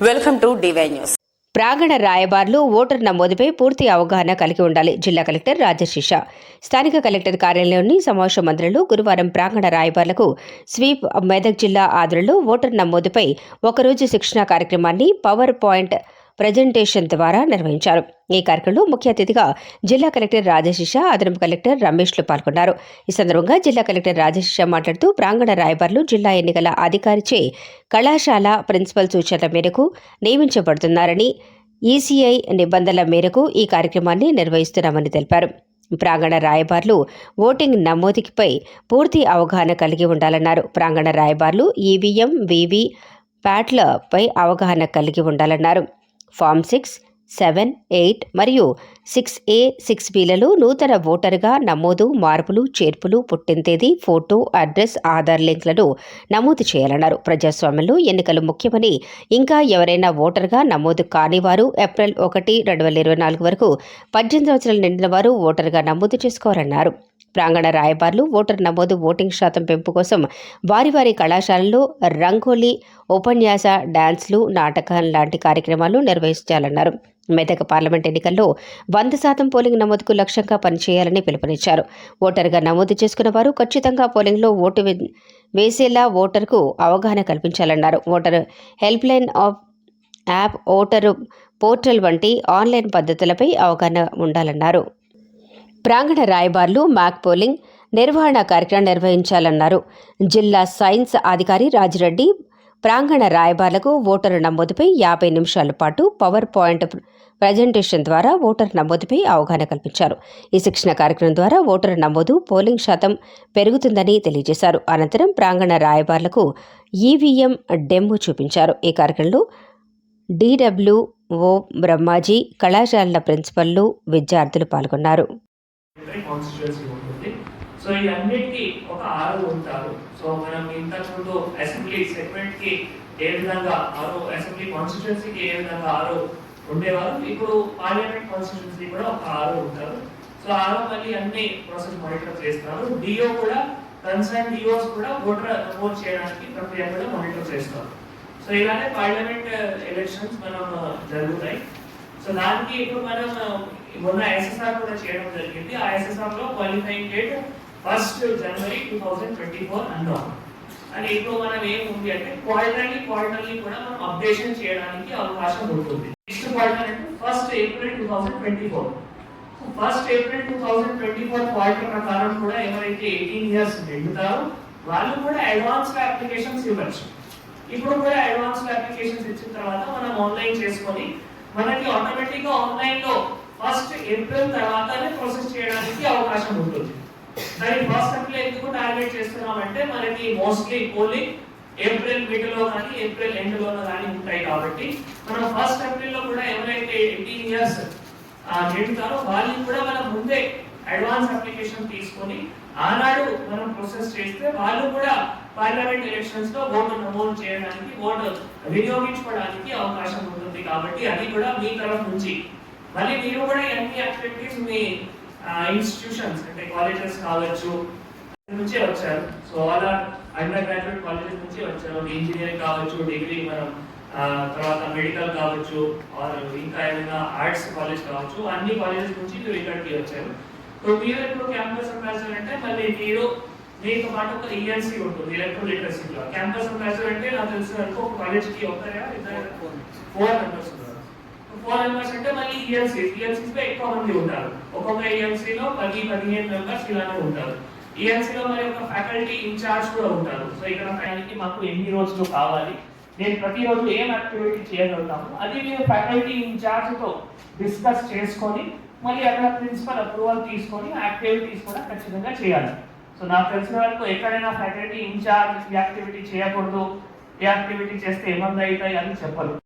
Welcome to DY news ప్రాంగణ రాయబార్లు voter నమోదుపై పూర్తి అవగాహన కలిగి ఉండాలి జిల్లా కలెక్టర్ రాజశిష. స్థానిక కలెక్టర్ కార్యాలయంలోని సమావేశ మందిరంలో గురువారం ప్రాంగణ రాయబార్లకు స్వీప్ మెదక్ జిల్లా ఆధ్వర్యంలో ఓటర్ నమోదుపై ఒకరోజు శిక్షణా కార్యక్రమాన్ని పవర్ పాయింట్ ప్రజెంటేషన్ ద్వారా నిర్వహించారు. ఈ కార్యక్రమంలో ముఖ్య అతిథిగా జిల్లా కలెక్టర్ రాజశిష అదనపు కలెక్టర్ రమేష్లు పాల్గొన్నారు. ఈ సందర్భంగా జిల్లా కలెక్టర్ రాజశిష మాట్లాడుతూ ప్రాంగణ రాయబార్లు జిల్లా ఎన్నికల అధికారిచే కళాశాల ప్రిన్సిపల్ సూచనల మేరకు నియమించబడుతున్నారని ఈసీఐ నిబంధనల మేరకు ఈ కార్యక్రమాన్ని నిర్వహిస్తున్నామని తెలిపారు. ప్రాంగణ రాయబార్లు ఓటింగ్ నమోదుకిపై పూర్తి అవగాహన కలిగి ఉండాలన్నారు. ప్రాంగణ రాయబార్లు ఈవీఎం వివి ప్యాట్లపై అవగాహన కలిగి ఉండాలన్నారు. ఫామ్ సిక్స్ సెవెన్ ఎయిట్ మరియు సిక్స్ ఏ సిక్స్ బీలలో నూతన ఓటరుగా నమోదు మార్పులు చేర్పులు పుట్టిన తేదీ ఫోటో అడ్రస్ ఆధార్ లింక్లను నమోదు చేయాలన్నారు. ప్రజాస్వామ్యంలో ఎన్నికలు ముఖ్యమని ఇంకా ఎవరైనా ఓటరుగా నమోదు కాని వారు ఏప్రిల్ ఒకటి రెండు వేల ఇరవై నాలుగు వరకు పద్దెనిమిది సంవత్సరాలు నిండిన వారు ఓటరుగా నమోదు చేసుకోవాలన్నారు. ప్రాంగణ రాయబార్లు ఓటర్ నమోదు ఓటింగ్ శాతం పెంపు కోసం వారి వారి కళాశాలల్లో రంగోలీ ఉపన్యాస డాన్స్లు నాటకం లాంటి కార్యక్రమాలు నిర్వహించాలన్నారు. మెదక్ పార్లమెంట్ ఎన్నికల్లో వంద శాతం పోలింగ్ నమోదుకు లక్ష్యంగా పనిచేయాలని పిలుపునిచ్చారు. ఓటరుగా నమోదు చేసుకున్న వారు ఖచ్చితంగా పోలింగ్లో ఓటు వేసేలా ఓటర్కు అవగాహన కల్పించాలన్నారు. Voter helpline of app voter portal వంటి ఆన్లైన్ పద్ధతులపై అవగాహన ఉండాలన్నారు. ప్రాంగణ రాయబార్లు మాక్ పోలింగ్ నిర్వహణ కార్యక్రమం నిర్వహించాలన్నారు. జిల్లా సైన్స్ అధికారి రాజిరెడ్డి ప్రాంగణ రాయబార్లకు ఓటరు నమోదుపై యాభై నిమిషాల పాటు పవర్ పాయింట్ ప్రజెంటేషన్ ద్వారా ఓటర్ నమోదుపై అవగాహన కల్పించారు. ఈ శిక్షణ కార్యక్రమం ద్వారా ఓటర్ నమోదు పోలింగ్ శాతం పెరుగుతుందని తెలియజేశారు. అనంతరం ప్రాంగణ రాయబార్లకు ఈవీఎం డెమో చూపించారు. ఈ కార్యక్రమంలో డిడబ్ల్యూఓ బ్రహ్మాజీ కళాశాలల ప్రిన్సిపల్లు విద్యార్థులు పాల్గొన్నారు. కాన్స్టిట్యున్సీ ఉంటుంది. సో ఇవన్నిటికీ ఒక ఆరు ఉంటారు. సో మనం ఇంతకుముందు అసెంబ్లీ సెగ్మెంట్కి ఏ విధంగా ఆరు అసెంబ్లీ కాన్స్టిట్యున్సీకి ఏ విధంగా ఆరు ఉండేవారు? ఇప్పుడు పార్లమెంట్ కాన్స్టిట్యున్సీ కూడా ఒక ఆరు ఉంటారు. సో ఆరు మళ్ళీ అన్ని ప్రాసెస్ మానిటర్ చేస్తారు. డిఓ కూడా కన్సర్న్ డిఓస్ కూడా ఓటర్ నమోదు చేయడానికి ప్రక్రియ కూడా మానిటర్ చేస్తారు. సో ఇలానే పార్లమెంట్ ఎలక్షన్స్ మనం జరుగుతాయి. సో దానికి ఇప్పుడు మనం మొన్న ఎస్ఎస్ఆర్ కూడా చేయడం జరిగింది. ఆ ఎస్ఎస్ఆర్లో qualifying date first January two thousand twenty four అన్నాం అని ఇప్పుడు మనం ఏముంది అంటే క్వార్టర్లీ క్వార్టర్లీ కూడా మనం అప్డేషన్ చేయడానికి అవకాశం ఉంటుంది. నెక్స్ట్ క్వార్టర్ అంటే first April two thousand twenty four. First April two thousand twenty four quarter ప్రకారం కూడా ఎవరైతే ఎయిటీన్ ఇయర్స్ నిండుతారో వాళ్ళు కూడా అడ్వాన్స్ అప్లికేషన్స్ ఇవ్వచ్చు. ఇప్పుడు కూడా అడ్వాన్స్ అప్లికేషన్స్ ఇచ్చిన తర్వాత మనం ఆన్లైన్ చేసుకొని మనకి ఆటోమేటిక్గా ఆన్లైన్లో ఫస్ట్ ఏప్రిల్ తర్వాతనే ప్రాసెస్ చేయడానికి అవకాశం ఉంటుంది. దాని ఫస్ట్ అప్లై ఎందుకు టార్గెట్ చేస్తున్నామంటే మనకి మోస్ట్లీ పోలింగ్ ఏప్రిల్ మిడిల్లో కానీ ఏప్రిల్ ఎండ్లో కానీ ఉంటాయి కాబట్టి మనం ఫస్ట్ ఏప్రిల్లో కూడా ఎవరైతే ఎయిటీన్ ఇయర్స్ నిండుతారో వాళ్ళని కూడా మనం ముందే అడ్వాన్స్ అప్లికేషన్ తీసుకొని ఆనాడు మనం ప్రొసెస్ చేస్తే వాళ్ళు కూడా పార్లమెంట్ ఎలక్షన్స్లో ఓటు నమోదు చేయడానికి ఓటు వినియోగించుకోవడానికి అవకాశం ఉంటుంది కాబట్టి అది కూడా మీ తరఫు నుంచి. మళ్ళీ మీరు కూడా అన్ని యాక్టివిటీస్ మీ ఇన్స్టిట్యూషన్స్ అంటే కాలేజెస్ కావచ్చు నుంచే వచ్చారు so all are undergraduate colleges నుంచి వచ్చారు ఇంజనీరింగ్ కావచ్చు డిగ్రీ మనం ఆ, తర్వాత మెడికల్ కావచ్చు ఆర్ ఇంకా ఏమైనా ఆర్ట్స్ కాలేజ్ కావచ్చు అన్ని కాలేజెస్ నుంచి మీరు ఇక్కడికి వచ్చారు. సో మీరు ఇప్పుడు క్యాంపస్ అంబాసిడర్ అంటే మళ్ళీ మీరు మీతో పాటు ఒక ఈఎన్సీ ఉంటుంది ఎలక్ట్రో లిటరసీలో క్యాంపస్ అంబాసిడర్ అంటే నాకు తెలిసిన వరకు ఒక కాలేజ్కి ఒకరా ఇద్దరు ఫోర్ మెంబర్స్ ఉన్నారు ఫోర్ మెంబర్స్ అంటే మళ్ళీ ఈఎల్సీస్ ఈఎల్సీస్లో ఎక్కువ మంది ఉంటారు. ఒక్కొక్క ఈఎల్సీలో పది పదిహేను మెంబర్స్ ఇలానే ఉంటారు. ఈఎల్సీలో మరి ఒక ఫ్యాకల్టీ ఇన్ఛార్జ్ కూడా ఉంటారు. సో ఇక్కడ ఫ్యాకల్టీ మాకు ఎన్ని రోజులు కావాలి? నేను ప్రతిరోజు ఏం యాక్టివిటీ చేయగలుగుతాము? అది మీరు ఫ్యాకల్టీ ఇన్ఛార్జ్తో డిస్కస్ చేసుకొని మళ్ళీ అక్కడ ప్రిన్సిపల్ అప్రూవల్ తీసుకొని యాక్టివిటీస్ కూడా ఖచ్చితంగా చేయాలి. సో నాకు తెలిసిన వరకు ఎక్కడైనా ఫ్యాకల్టీ ఇన్ఛార్జ్ యాక్టివిటీ చేయకూడదు. ఈ యాక్టివిటీ చేస్తే ఏమంది అవుతాయి అని చెప్పరు.